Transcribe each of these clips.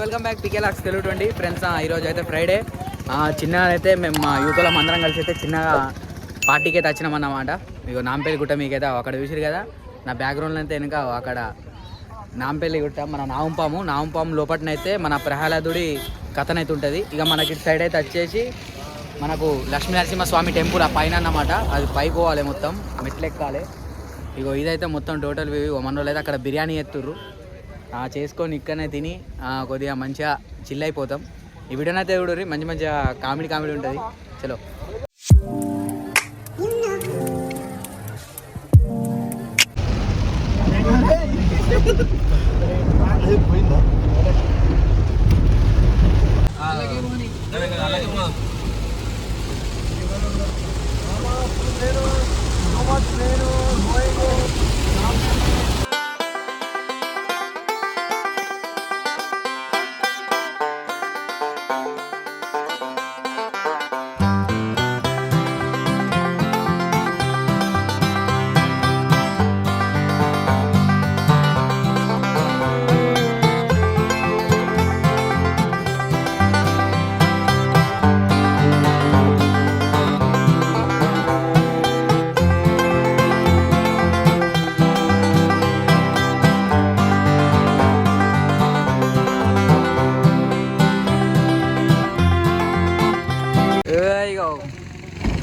Welcome back PK లాక్స్ తెలుగుండి. Friends ఈరోజు అయితే ఫ్రైడే. చిన్నగా అయితే మేము మా యూత్లో అందరం కలిసి అయితే చిన్నగా పార్టీకి అయితే వచ్చినాం అన్నమాట. మీకు నాంపల్లి గుట్ట మీకైతే అక్కడ చూసిరు కదా? నా బ్యాక్గ్రౌండ్లో అయితే వెనుక అక్కడ నాంపల్లి గుట్ట మన నావంపాము నావంపాము లోపటనైతే మన ప్రహ్లాదుడి కథనైతే ఉంటుంది. ఇక మనకి ఇటు సైడ్ అయితే వచ్చేసి మనకు లక్ష్మీ నరసింహస్వామి టెంపుల్ ఆ పైన అన్నమాట. అది పైకి పోవాలి మొత్తం మెట్లెక్కాలి ఇగో ఇదైతే మొత్తం టోటల్ మన వాళ్ళు అయితే అక్కడ బిర్యానీ ఎత్తుర్రు. చేసుకొని ఇక్కడనే తిని కొద్దిగా మంచిగా చిల్ అయిపోతాం ఈ వీడియోనైతే చూడరి మంచి మంచిగా కామెడీ కామెడీ ఉంటుంది చలో పోయిందా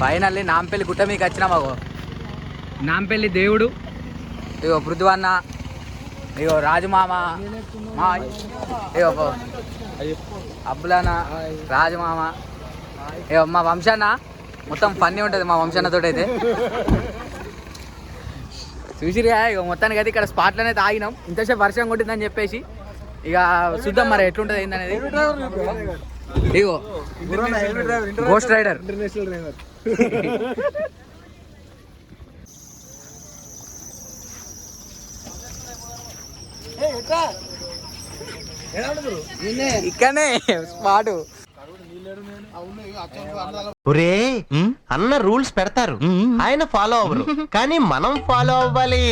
ఫైనల్లీ నాంపల్లి గుట్ట మీకు వచ్చినా మాకు. నాంపల్లి దేవుడు. ఇగో పృథ్వన్న ఇగో రాజమామ మా ఇగో. అబ్బులన్న రాజమామ. ఇగో మా వంశాన్న మొత్తం ఫన్నీ ఉంటుంది మా వంశాన్నతో అయితే చూసిరుగా ఇక మొత్తానికి అయితే ఇక్కడ స్పాట్లోనే అయితే ఆగినాం. ఇంతసేపు వర్షం కొట్టిందని చెప్పేసి ఇక చూద్దాం మరి ఎట్లుంటుంది ఏందనేది. ఇగో గోస్ట్ రైడర్ ఇక్కడనే స్పాట్. ఒరే అన్న రూల్స్ పెడతారు. ఆయన ఫాలో అవ్వరు. కానీ మనం ఫాలో అవ్వాలి.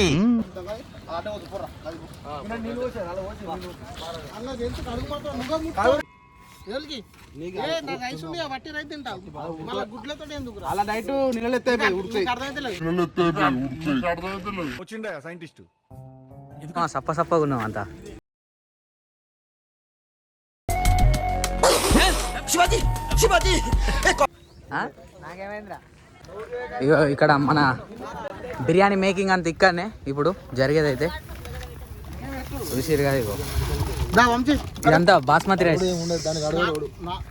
అలా నైట్ నిలలెత్తే వచ్చిండే సైంటిస్ట్ సప్ప సప్పగా ఉన్నాం అంతా. ఆ? ఇగో ఇక్కడ మన బిర్యానీ మేకింగ్ అంత ఇక్కడనే ఇప్పుడు జరిగేది అయితే చూసిరు ఇదంతా బాస్మతి రైస్.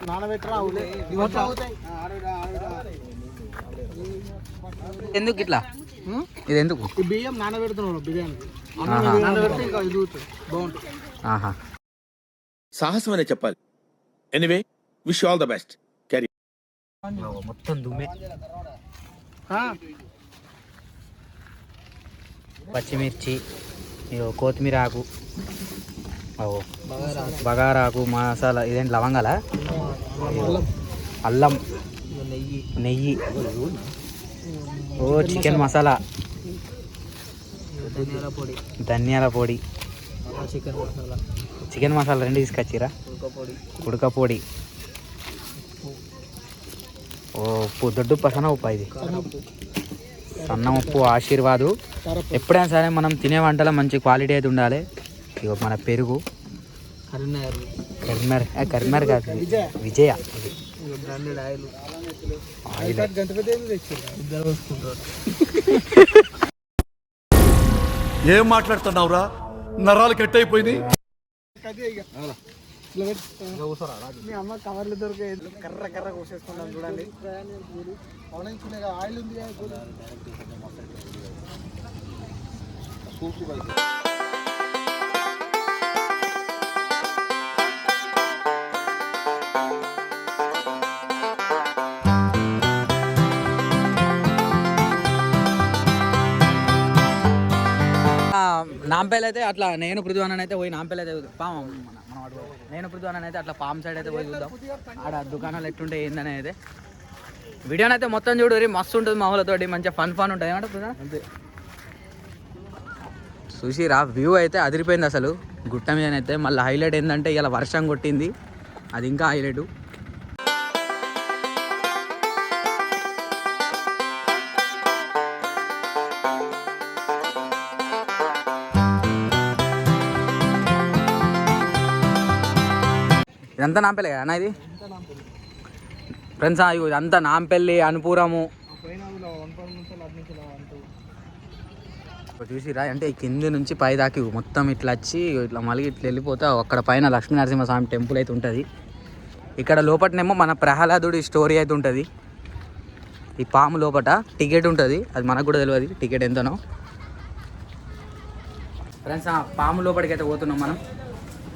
నానబెట్టరా ఎందుకు ఇట్లా? ఇది ఎందుకు? ఈ బియ్యం నానబెడుతున్నాను బిర్యానీ. ఆహా. నానబెడితే ఇంకా ఇది ఊరుతుంది. బాగుంటుంది. ఆహా. సాహసం అనే చెప్పాలి anyway wish all the best carry మొత్తం దుమ్మే. పచ్చిమిర్చి ఇగో కొత్తిమీర ఆకు. బగారాకు మసాలా ఇదేంటి లవంగాల? అల్లం. నెయ్యి. ఓ చికెన్ మసాలా. ధనియాల పొడి. చికెన్ మసాలా. రెండు తీసుకొచ్చిరా? ఉడక పొడి. ఓ ఉప్పు దొడ్డు పసన ఉప్పు ఇది. సన్న ఉప్పు ఆశీర్వాదు. ఎప్పుడైనా సరే మనం తినే వంటలో మంచి క్వాలిటీ అయితే ఉండాలి. ఇగో మన పెరుగు. కర్మర్ ఏ, కర్మర్ కాదు. విజయ? ఇది. ఆయిల్? ఇద్దరు వస్తుంటారు ఏం మాట్లాడుతున్నావురా? నరాలు కట్ అయిపోయింది ఇక. మీ అమ్మ కవర్లు దొరికే కర్ర కర్ర కోసేసుకుంటాం చూడండి. ఆయిల్ ఉంది నాంపేలు అయితే అట్లా నేను పృథ్వీవన్ అయితే పోయి నాంపేలు అయితే పాము మన-. నేను పృథ్వీవన్ అయితే అట్లా పామ్ సైడ్ అయితే పోయి చూద్దాం. ఆడ దుకాణాలు ఎట్లుంటే ఏందని అయితే వీడియోని అయితే మొత్తం చూడు రే మస్తు ఉంటుంది మా ఊళ్ళతోటి మంచిగా ఫన్ ఫన్ ఉంటుంది ఏమంటే పృథ్వా? చూసిరా వ్యూ అయితే అదిరిపోయింది అసలు. గుట్ట మీదనైతే మళ్ళీ హైలైట్ ఏంటంటే ఇలా వర్షం కొట్టింది. అది ఇంకా హైలైట్ ఇదంతా నాంపల్లి కదా అన్న ఇది? ఫ్రెండ్స్ ఇగో ఇదంతా నాంపల్లి అనుపురము. చూసిరా అంటే కింది నుంచి పై దాకి మొత్తం ఇట్లా వచ్చి ఇట్లా మళ్ళీ ఇట్లా వెళ్ళిపోతే అక్కడ పైన లక్ష్మీనరసింహస్వామి టెంపుల్ అయితే ఉంటుంది. ఇక్కడ లోపటనేమో మన ప్రహ్లాదుడి స్టోరీ అయితే ఉంటుంది. ఈ పాము లోపట టికెట్ ఉంటుంది. అది మనకు కూడా తెలియదు టికెట్ ఎంతనో. ఫ్రెండ్స్ ఆ పాము లోపలికి అయితే పోతున్నాం మనం.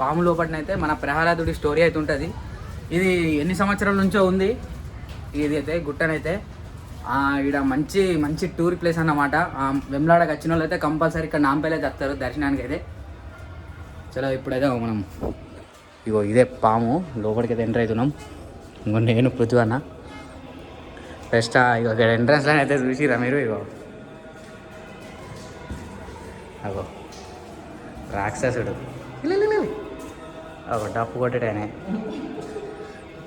పాము లోపటనైతే మన ప్రహ్లాదుడి స్టోరీ అయితే ఉంటుంది. ఇది ఎన్ని సంవత్సరాల నుంచో ఉంది. ఇది అయితే గుట్టనైతే ఇక్కడ మంచి మంచి టూర్ ప్లేస్ అన్నమాట. వెమ్లాడకి వచ్చిన వాళ్ళు అయితే కంపల్సరీ ఇక్కడ నాంపల్లి అయితే వస్తారు దర్శనానికి అయితే చలో ఇప్పుడైతే మనం ఇగో ఇదే పాము. లోపలికి అయితే ఎంటర్ అవుతున్నాం. ఇంకో నేను పృథ్వీ అన్న. ఫస్ట్ ఇగో ఇక్కడ ఎంట్రన్స్లో అయితే చూసిరా మీరు ఇగో. అగో. రాక్షసుడు. ఒక డప్పు కొట్టేటానే.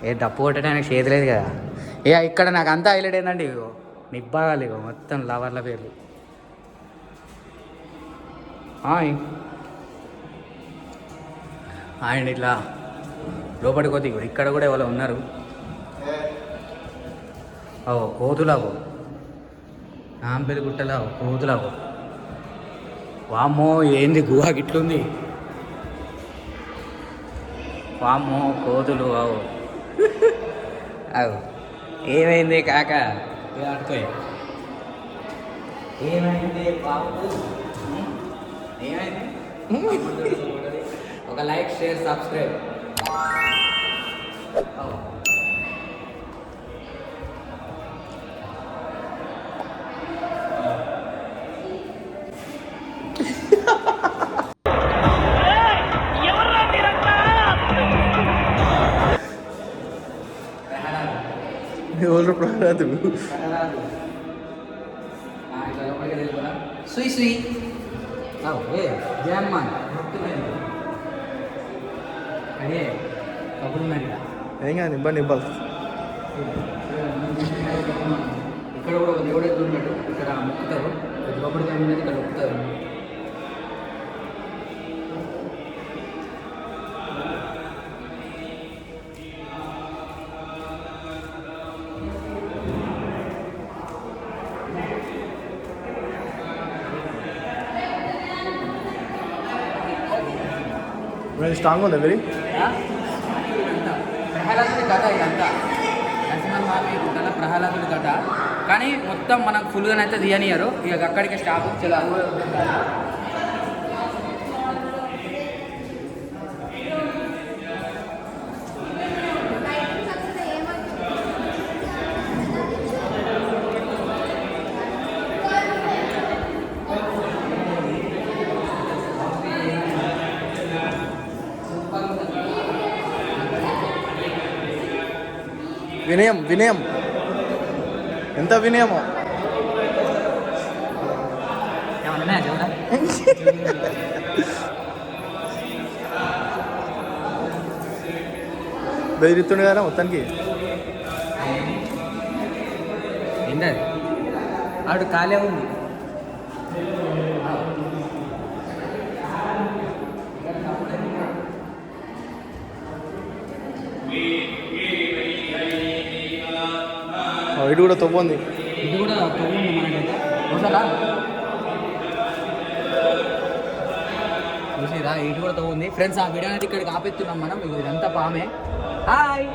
ఏ డప్పు కొట్టడానికి చేతి లేదు కదా. ఏ ఇక్కడ నాకు అంతా హైలైట్ ఏంటండి ఇగో నిబ్బాగాలి ఇగో మొత్తం లవర్ల పేర్లు. ఆయ్. ఆయన ఇట్లా లోపలికి పోతే ఇక్కడ కూడా ఎవరో ఉన్నారు. ఓ కోతులాగో. నాంపల్లి గుట్టలాగో కోతులాగో. వామ్మో ఏంది గుహ గిట్లుంది. వామ్మో కోతులు అవు. అవు. ఏమైంది కాక? ఆడుకోయి. ఏమైంది బాబు? ఏమైంది? ఒక లైక్ షేర్ సబ్స్క్రైబ్. ఎవరు ప్రహ్లాదుడు సుయ్ సుయ్. జయమ్మాన్. అదే కబుల్ మరి ఏం కాదు ఇబ్బంది ఇబ్బంది ఇక్కడ కూడా దేవుడు ఉన్నాడు ఇక్కడ మొక్కుతారు. ఇక్కడ లోపలికి ఇక్కడ మొక్కుతారు స్ట్రాంగ్ ఉంది వెరీ ప్రహ్లాదుడి కథ ఇదంతా. నరసింహస్వామి కథ ప్రహ్లాదుడి కథ. కానీ మొత్తం మనకు ఫుల్గానైతే తీయనియరు ఇక అక్కడికి స్టాప్ చలో వినయం వినయం. ఎంత వినయమో? బెదిరిస్తుండే కదా మొత్తానికి. ఏంటది? ఆడు ఖాళీ ఉంది. ఇటు కూడా తొవ్వంది. ఇది కూడా తొమ్మిది మనకైతే చూసారా చూసిరా ఇటు కూడా తవ్వుంది. ఫ్రెండ్స్ ఆ వీడియో అనేది ఇక్కడికి ఆపెత్తున్నాం మనం. ఇదంతా పామే. హాయ్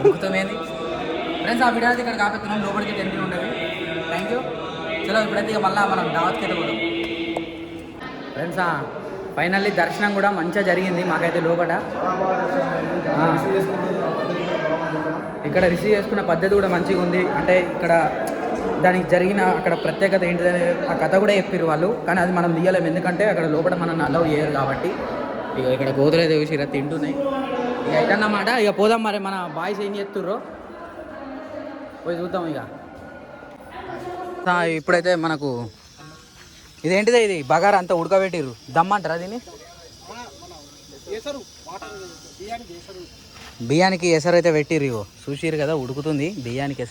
ఉక్కుతమేంది ఫ్రెండ్స్ ఆ వీడియో అనేది ఇక్కడికి ఆపెత్తున్నాం లోపలికి టెన్షన్ ఉండేవి థ్యాంక్ యూ చలో ఇప్పుడైతే ఇక మళ్ళీ మనం దావత్కి వెళ్ళకూడదు ఫ్రెండ్స్ ఫైనల్లీ దర్శనం కూడా మంచిగా జరిగింది మాకైతే లోపల ఇక్కడ రిసీవ్ చేసుకున్న పద్ధతి కూడా మంచిగా ఉంది. అంటే ఇక్కడ దానికి జరిగిన అక్కడ ప్రత్యేకత ఏంటిదని ఆ కథ కూడా చెప్పారు వాళ్ళు. కానీ అది మనం తీయలేము. ఎందుకంటే అక్కడ లోపల మనం అలౌ చేయరు కాబట్టి. ఇక ఇక్కడ గోదరైతే చూసి ఇలా తింటున్నాయి. ఇక ఎక్కడన్నమాట ఇక పోదాం మరి. మన బాయ్స్ ఏం చేస్తుర్రో? పోయి చూద్దాం ఇక. ఇప్పుడైతే మనకు ఇదేంటిదే ఇది? బగారా అంతా ఉడకబెట్టిర్రు. దమ్మంటారా దీన్ని? బియ్యానికి కేసరు బియ్యానికి ఎసరు అయితే పెట్టిర్రు ఇగో. చూసిర్రు కదా ఉడుకుతుంది. బియ్యానికి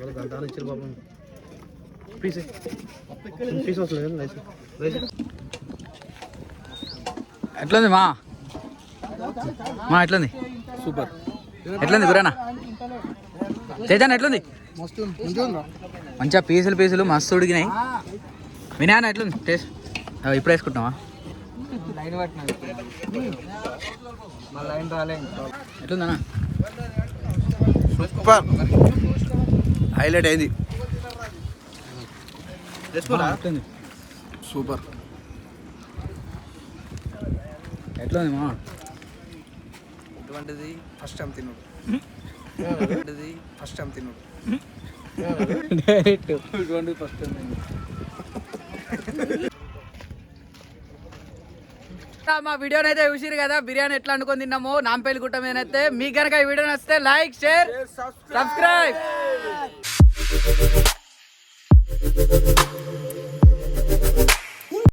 ఎసరు అయితే గంట బాగా పెద్ద ఉందండిరా అది బిర్యానీ రా ఎట్లుంది మా? మా ఎట్లుంది? సూపర్. ఎట్లుంది గురానా? చేజాన్ ఎట్లుంది? మంచిగా పీసులు పీసులు మస్తు ఉడికినాయి. వినాయన ఎట్లుంది? టేస్ట్? ఇప్పుడు వేసుకుంటున్నావా? లైన్ పట్టిన మా లైన్ రాలే ఎట్లుందన్నా? సూపర్. హైలైట్ అయింది. సూపర్. ఎట్లుంది మా? ఇటువంటిది ఫస్ట్ టైం తిన్నాడు ఇటువంటిది ఫస్ట్ టైం తిన్నాడు డైరెక్ట్. ఇటువంటిది ఫస్ట్ టైం తిన్నాడు మా వీడియోని అయితే చూసిరు కదా బిర్యానీ ఎట్లా అనుకొని తిన్నాము నాంపల్లి గుట్ట మీద అయితే మీకు కనుక ఈ వీడియో నచ్చితే లైక్ షేర్ సబ్స్క్రైబ్.